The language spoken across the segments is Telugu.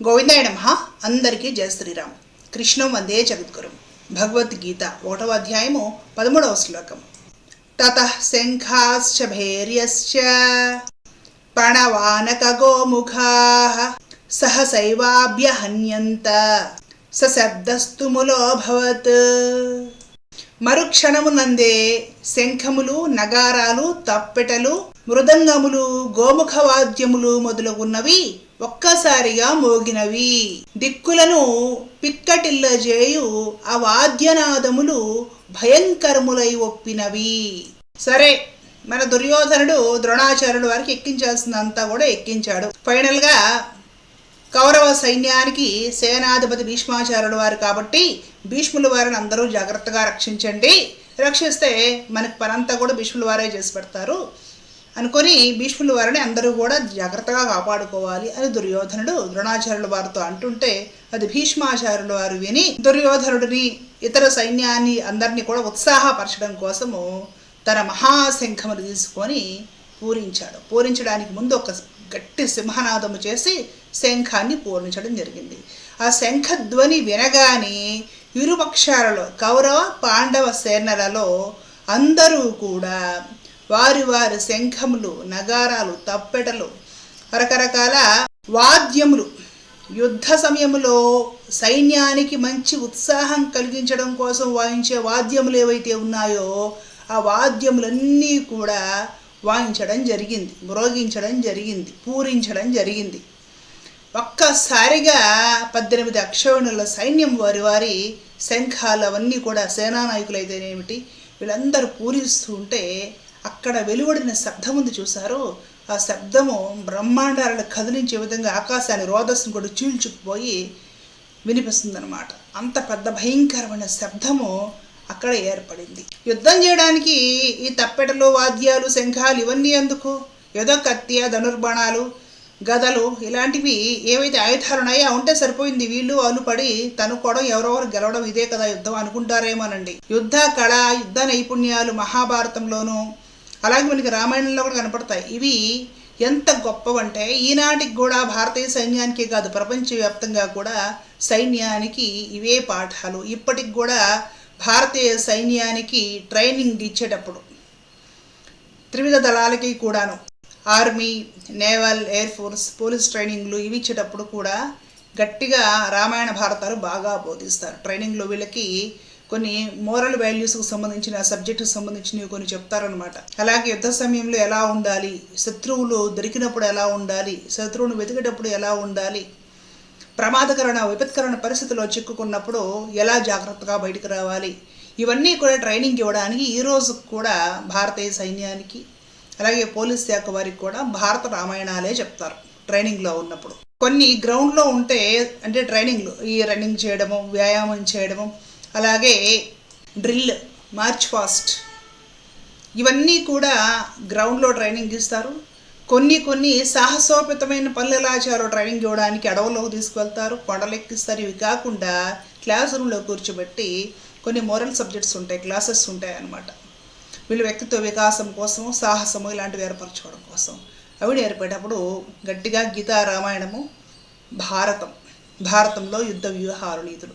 గోవిందాయ నమ. అందరికీ జయ శ్రీరామ్. కృష్ణం వందే జగద్గురు. భగవద్గీత ఒకటవ అధ్యాయము పదమూడవ శ్లోకం. తత శంఖాశ్చ భైర్యశ్చ పణవానక గోముఖా సహసైవాభ్యహన్యంత సశబ్దస్తుములోభవత్ మరుక్షణమునందే శంఖములు నగారాలు తప్పెటలు మృదంగములు గోముఖ వాద్యములు మొదలగున్నవి ఒక్కసారిగా మోగినవి. దిక్కులను పిక్కటిల్లజేయు ఆ వాద్యనాదములు భయంకరములై ఒప్పినవి. సరే మన దుర్యోధనుడు ద్రోణాచార్యుడు వారికి ఎక్కించాల్సిందంతా కూడా ఎక్కించాడు. ఫైనల్గా కౌరవ సైన్యానికి సేనాధిపతి భీష్మాచార్యుడు వారు కాబట్టి భీష్ముల వారిని అందరూ జాగ్రత్తగా రక్షించండి. రక్షిస్తే మనకి పనంతా కూడా భీష్ముల వారే చేసి పెడతారు. అనుకొని భీష్ముల వారిని అందరూ కూడా జాగ్రత్తగా కాపాడుకోవాలి అని దుర్యోధనుడు ద్రోణాచార్యుల వారితో అంటుంటే అది భీష్మాచార్యుల వారు విని దుర్యోధనుడిని ఇతర సైన్యాన్ని అందరినీ కూడా ఉత్సాహపరచడం కోసము తన మహాశంఖమును తీసుకొని పూరించాడు. పూరించడానికి ముందు ఒక గట్టి సింహనాదము చేసి శంఖాన్ని పూరించడం జరిగింది. ఆ శంఖ ధ్వని వినగానే ఇరుపక్షాలలో కౌరవ పాండవ సేనలలో అందరూ కూడా వారి వారి శంఖములు నగారాలు తప్పెటలు రకరకాల వాద్యములు. యుద్ధ సమయంలో సైన్యానికి మంచి ఉత్సాహం కలిగించడం కోసం వాయించే వాద్యములు ఏవైతే ఉన్నాయో ఆ వాద్యములన్నీ కూడా వాయించడం జరిగింది మ్రోగించడం జరిగింది పూరించడం జరిగింది. ఒక్కసారిగా పద్దెనిమిది అక్షోణుల సైన్యం వారి వారి శంఖాలు అవన్నీ కూడా సేనానాయకులైతేనేమిటి వీళ్ళందరూ పూరిస్తూ ఉంటే అక్కడ వెలువడిన శబ్దం ఉంది చూశారు ఆ శబ్దము బ్రహ్మాండాలను కదిలించే విధంగా ఆకాశాన్ని రోదస్సును కూడా చీల్చుకుపోయి వినిపిస్తుందన్నమాట. అంత పెద్ద భయంకరమైన శబ్దము అక్కడ ఏర్పడింది. యుద్ధం చేయడానికి ఈ తప్పెటలు వాద్యాలు శంఖాలు ఇవన్నీ ఎందుకు? ఏదో కత్తియ ధనుర్బాణాలు గదలు ఇలాంటివి ఏవైతే ఆయుధాలు ఉన్నాయో ఉంటే సరిపోయింది. వీళ్ళు వాళ్ళు పడి తనుకోవడం ఎవరెవరు గెలవడం ఇదే కదా యుద్ధం అనుకుంటారేమోనండి. యుద్ధ కళ యుద్ధ నైపుణ్యాలు మహాభారతంలోనూ అలాగే మనకి రామాయణంలో కూడా కనపడతాయి. ఇవి ఎంత గొప్పవంటే ఈనాటికి కూడా భారతీయ సైన్యానికే కాదు ప్రపంచవ్యాప్తంగా కూడా సైన్యానికి ఇవే పాఠాలు. ఇప్పటికి కూడా భారతీయ సైన్యానికి ట్రైనింగ్ ఇచ్చేటప్పుడు త్రివిధ దళాలకి కూడాను army naval air force police ట్రైనింగ్లు ఇవి ఇచ్చేటప్పుడు కూడా గట్టిగా రామాయణ భారతాలు బాగా బోధిస్తారు. ట్రైనింగ్లో వీళ్ళకి కొన్ని మోరల్ వాల్యూస్కు సంబంధించిన సబ్జెక్టుకు సంబంధించినవి కొన్ని చెప్తారనమాట అలాగే యుద్ధ సమయంలో ఎలా ఉండాలి? శత్రువులు దొరికినప్పుడు ఎలా ఉండాలి? శత్రువును వెతికేటప్పుడు ఎలా ఉండాలి? ప్రమాదకరణ విపత్కరణ పరిస్థితిలో చిక్కుకున్నప్పుడు ఎలా జాగ్రత్తగా బయటకు రావాలి? ఇవన్నీ కూడా ట్రైనింగ్ ఇవ్వడానికి ఈ రోజు కూడా భారతీయ సైన్యానికి అలాగే పోలీస్ శాఖ వారికి కూడా భారత రామాయణాలే చెప్తారు ట్రైనింగ్లో ఉన్నప్పుడు. కొన్ని గ్రౌండ్లో ఉంటే అంటే ట్రైనింగ్లు ఈ రన్నింగ్ చేయడము వ్యాయామం చేయడము అలాగే డ్రిల్ మార్చ్ ఫాస్ట్. ఇవన్నీ కూడా గ్రౌండ్లో ట్రైనింగ్ ఇస్తారు. కొన్ని కొన్ని సాహసోపేతమైన పల్లెలాచారో ట్రైనింగ్ ఇవ్వడానికి అడవుల్లోకి తీసుకువెళ్తారు. కొండలెక్కిస్తారు. ఇవి కాకుండా క్లాస్ రూమ్లో కూర్చోబెట్టి కొన్ని మోరల్ సబ్జెక్ట్స్ ఉంటాయి. క్లాసెస్ ఉంటాయి అన్నమాట వీళ్ళు వ్యక్తిత్వ వికాసం కోసం సాహసము ఇలాంటివి ఏర్పరచుకోవడం కోసం. అవి నేర్పేటప్పుడు గట్టిగా గీతా రామాయణము భారతం భారతంలో యుద్ధ వ్యూహాలు నీతులు.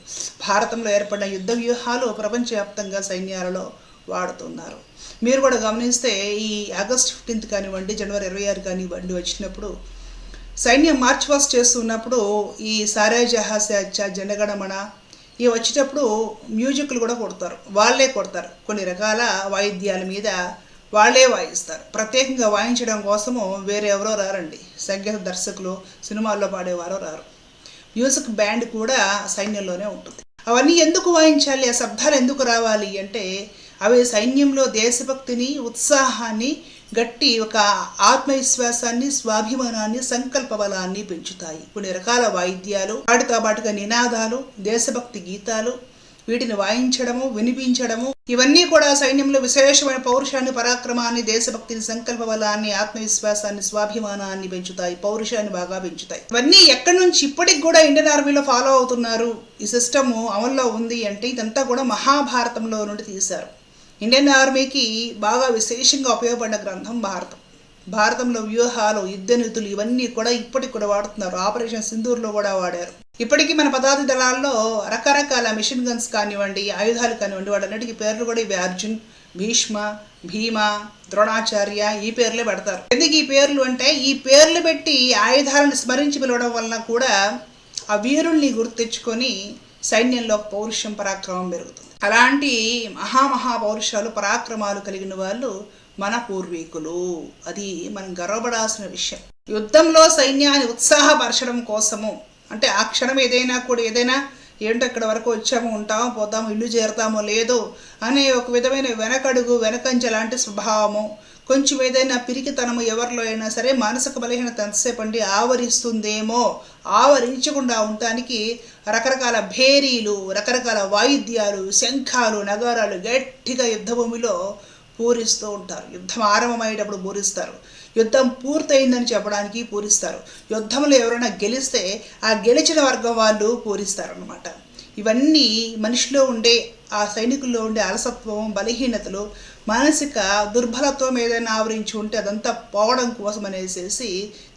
భారతంలో ఏర్పడిన యుద్ధ వ్యూహాలు ప్రపంచవ్యాప్తంగా సైన్యాలలో వాడుతున్నారు. మీరు కూడా గమనిస్తే ఈ ఆగస్ట్ ఫిఫ్టీన్త్ కానివ్వండి జనవరి ఇరవై ఆరు కానివ్వండి వచ్చినప్పుడు సైన్యం మార్చ్ పాస్ట్ చేస్తున్నప్పుడు ఈ సారే జహాస జనగణమణ ఇవి వచ్చేటప్పుడు మ్యూజిక్లు కూడా కొడతారు. వాళ్ళే కొడతారు. కొన్ని రకాల వాయిద్యాల మీద వాళ్ళే వాయిస్తారు. ప్రత్యేకంగా వాయించడం కోసము వేరే ఎవరో రారండి. సంగీత దర్శకులు సినిమాల్లో పాడేవారో రారు. మ్యూజిక్ బ్యాండ్ కూడా సైన్యంలోనే ఉంటుంది. అవన్నీ ఎందుకు వాయించాలి? ఆ శబ్దాలు ఎందుకు రావాలి అంటే అవి సైన్యంలో దేశభక్తిని ఉత్సాహాన్ని గట్టి ఒక ఆత్మవిశ్వాసాన్ని స్వాభిమానాన్ని సంకల్ప బలాన్ని పెంచుతాయి. కొన్ని రకాల వాయిద్యాలు వాటితో పాటుగా నినాదాలు దేశభక్తి గీతాలు వీటిని వాయించడము వినిపించడము ఇవన్నీ కూడా సైన్యంలో విశేషమైన పౌరుషాన్ని పరాక్రమాన్ని దేశభక్తిని సంకల్ప బలాన్ని ఆత్మవిశ్వాసాన్ని స్వాభిమానాన్ని పెంచుతాయి పౌరుషాన్ని బాగా పెంచుతాయి. ఇవన్నీ ఎక్కడి నుంచి ఇప్పటికి కూడా ఇండియన్ ఆర్మీలో ఫాలో అవుతున్నారు. ఈ సిస్టమ్ అమల్లో ఉంది అంటే ఇదంతా కూడా మహాభారతంలో నుండి తీశారు. ఇండియన్ ఆర్మీకి బాగా విశేషంగా ఉపయోగపడిన గ్రంథం భారతం. భారతంలో వ్యూహాలు యుద్ధ నిధులు ఇవన్నీ కూడా ఇప్పటికి కూడా వాడుతున్నారు. ఆపరేషన్ సింధూర్లో కూడా వాడారు. ఇప్పటికీ మన పదార్థ దళాల్లో రకరకాల మిషన్ గన్స్ కానివ్వండి ఆయుధాలు కానివ్వండి వాటన్నిటికీ పేర్లు కూడా ఇవి. అర్జున్ భీష్మ భీమ ద్రోణాచార్య ఈ పేర్లే పెడతారు. ఎందుకు ఈ పేర్లు అంటే ఈ పేర్లు పెట్టి ఆయుధాలను స్మరించి పిలవడం వలన కూడా ఆ వీరుల్ని గుర్తించుకొని సైన్యంలో పౌరుషం పరాక్రమం పెరుగుతుంది. అలాంటి మహామహా పౌరుషాలు పరాక్రమాలు కలిగిన వాళ్ళు మన పూర్వీకులు. అది మనం గర్వపడాల్సిన విషయం. యుద్ధంలో సైన్యాన్ని ఉత్సాహపరచడం కోసము అంటే ఆ క్షణం ఏదైనా కూడా ఏదైనా ఏంటో ఇక్కడ వరకు వచ్చాము ఉంటాము పోతాము ఇల్లు చేరుతామో లేదో అనే ఒక విధమైన వెనకడుగు వెనకంజ లాంటి స్వభావము కొంచెం ఏదైనా పిరికితనము ఎవరిలో అయినా సరే మానసిక బలహీనత ఎంతసేపు అండి ఆవరిస్తుందేమో ఆవరించకుండా ఉండటానికి రకరకాల భేరీలు రకరకాల వాయిద్యాలు శంఖాలు నగారాలు గట్టిగా యుద్ధభూమిలో పూరిస్తూ ఉంటారు. యుద్ధం ఆరంభమయ్యేటప్పుడు పూరిస్తారు. యుద్ధం పూర్తయిందని చెప్పడానికి పూరిస్తారు. యుద్ధంలో ఎవరైనా గెలిస్తే ఆ గెలిచిన వర్గం వాళ్ళు పూరిస్తారు అనమాట ఇవన్నీ మనిషిలో ఉండే ఆ సైనికుల్లో ఉండే అలసత్వం బలహీనతలు మానసిక దుర్బలత్వం ఏదైనా ఆవరించి ఉంటే అదంతా పోవడం కోసం అనేసి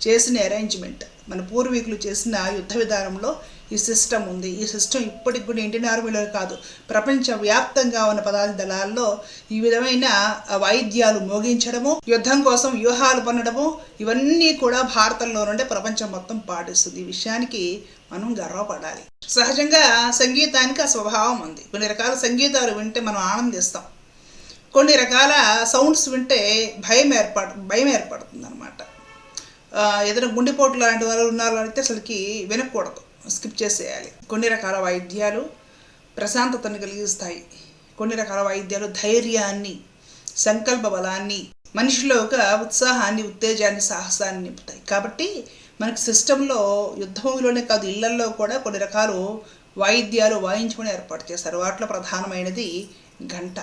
చేసిన అరేంజ్మెంట్ మన పూర్వీకులు చేసిన యుద్ధ విధానంలో ఈ సిస్టమ్ ఉంది. ఈ సిస్టమ్ ఇప్పటికి కూడా ఇండియన్ ఆర్మీలో కాదు ప్రపంచ వ్యాప్తంగా ఉన్న పదార్థ దళాల్లో ఈ విధమైన వాయిద్యాలు మోగించడము యుద్ధం కోసం వ్యూహాలు పన్నడము ఇవన్నీ కూడా భారతంలో నుండి ప్రపంచం మొత్తం పాటిస్తుంది. ఈ విషయానికి మనం గర్వపడాలి. సహజంగా సంగీతానికి ఆ స్వభావం ఉంది. కొన్ని రకాల సంగీతాలు వింటే మనం ఆనందిస్తాం. కొన్ని రకాల సౌండ్స్ వింటే భయం ఏర్పడు భయం ఏర్పడుతుంది అనమాట ఏదైనా గుండెపోటు లాంటి వాళ్ళు ఉన్నారు అయితే అసలుకి వినకూడదు. స్కిప్ చేసేయాలి. కొన్ని రకాల వైద్యాలు ప్రశాంతతను కలిగిస్తాయి. కొన్ని రకాల వైద్యాలు ధైర్యాన్ని సంకల్ప బలాన్ని మనిషిలో ఒక ఉత్సాహాన్ని ఉత్తేజాన్ని సాహసాన్ని నింపుతాయి. కాబట్టి మనకి సిస్టంలో యుద్ధభూమిలోనే కాదు ఇళ్ళల్లో కూడా కొన్ని రకాలు వాయిద్యాలు వాయించుకుని ఏర్పాటు చేస్తారు. వాటిలో ప్రధానమైనది గంట.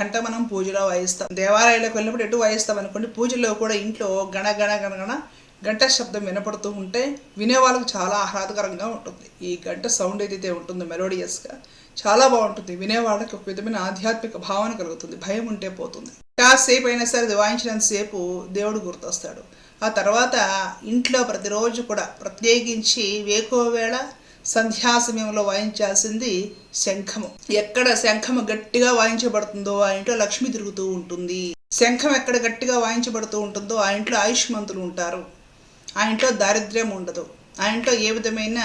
గంట మనం పూజలో వాయిస్తాం. దేవాలయాలకు వెళ్ళినప్పుడు ఎటు వాయిస్తాం అనుకోండి పూజలో కూడా ఇంట్లో గణ గణ గణ గణ గంట శబ్దం వినపడుతూ ఉంటే వినేవాళ్ళకు చాలా ఆహ్లాదకరంగా ఉంటుంది. ఈ గంట సౌండ్ ఏదైతే ఉంటుందో మెలోడియస్గా చాలా బాగుంటుంది. వినేవాళ్ళకి ఒక విధమైన ఆధ్యాత్మిక భావన కలుగుతుంది. భయం ఉంటే పోతుంది. కాసేపు అయినా సరే అది వాయించినంతసేపు దేవుడు గుర్తొస్తాడు. ఆ తర్వాత ఇంట్లో ప్రతిరోజు కూడా ప్రత్యేకించి వేకోవేళ సంధ్యా సమయంలో వాయించాల్సింది శంఖము. ఎక్కడ శంఖము గట్టిగా వాయించబడుతుందో ఆ ఇంట్లో లక్ష్మి తిరుగుతూ ఉంటుంది. శంఖం ఎక్కడ గట్టిగా వాయించబడుతూ ఉంటుందో ఆ ఇంట్లో ఆయుష్మంతులు ఉంటారు. ఆ ఇంట్లో దారిద్ర్యం ఉండదు. ఆ ఇంట్లో ఏ విధమైన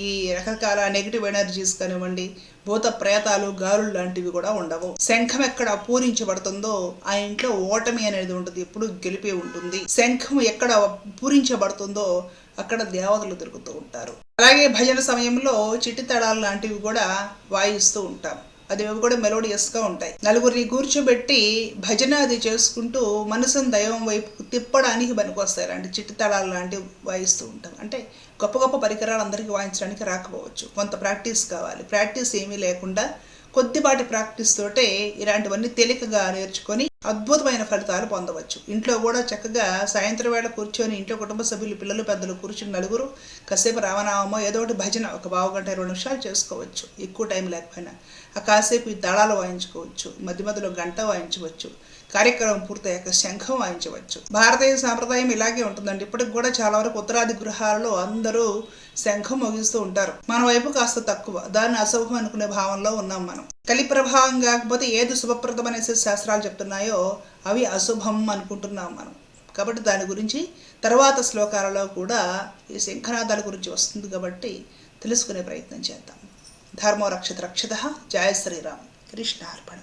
ఈ రకరకాల నెగిటివ్ ఎనర్జీస్ కానివ్వండి భూత ప్రేతాలు గాలులు లాంటివి కూడా ఉండవు. శంఖం ఎక్కడ పూరించబడుతుందో ఆ ఇంట్లో ఓటమి అనేది ఉంటుంది ఎప్పుడు గెలిపి ఉంటుంది. శంఖం ఎక్కడ పూరించబడుతుందో అక్కడ దేవతలు తిరుగుతూ ఉంటారు. అలాగే భజన సమయంలో చిట్టి తడాలు లాంటివి కూడా వాయిస్తూ ఉంటాం. అది కూడా మెలోడియస్గా ఉంటాయి. నలుగురిని కూర్చోబెట్టి భజన అది చేసుకుంటూ మనసును దైవం వైపు తిప్పడానికి పనికొస్తాయి. అంటే చిట్టితళాలు లాంటివి వాయిస్తూ ఉంటాం. అంటే గొప్ప గొప్ప పరికరాలు అందరికీ వాయించడానికి రాకపోవచ్చు. కొంత ప్రాక్టీస్ కావాలి. ప్రాక్టీస్ ఏమీ లేకుండా కొద్దిపాటి ప్రాక్టీస్ తోటే ఇలాంటివన్నీ తేలికగా నేర్చుకొని అద్భుతమైన ఫలితాలు పొందవచ్చు. ఇంట్లో కూడా చక్కగా సాయంత్రం వేళ కూర్చొని ఇంట్లో కుటుంబ సభ్యులు పిల్లలు పెద్దలు కూర్చుని నలుగురు కాసేపు రామనామో ఏదో ఒకటి భజన ఒక బావు గంట ఇరవై నిమిషాలు చేసుకోవచ్చు. ఎక్కువ టైం లేకపోయినా. ఆ కాసేపు ఈ దళాలు వాయించుకోవచ్చు. మధ్య మధ్యలో గంట వాయించవచ్చు. కార్యక్రమం పూర్తయ్యాక శంఖం వాయించవచ్చు. భారతీయ సాంప్రదాయం ఇలాగే ఉంటుందండి. ఇప్పటికి కూడా చాలా వరకు ఉత్తరాది గృహాల్లో అందరూ శంఖం ముగిస్తూ ఉంటారు. మన వైపు కాస్త తక్కువ. దాన్ని అశుభం అనుకునే భావంలో ఉన్నాం మనం. కలి ప్రభావం కాకపోతే ఏది శుభప్రదం అనేసి శాస్త్రాలు చెప్తున్నాయో అవి అశుభం అనుకుంటున్నాం మనం. కాబట్టి దాని గురించి తర్వాత శ్లోకాలలో కూడా ఈ శంఖనాదాల గురించి వస్తుంది కాబట్టి తెలుసుకునే ప్రయత్నం చేద్దాం. ధర్మో రక్షత రక్షత. జయ శ్రీరామ్. కృష్ణార్పణం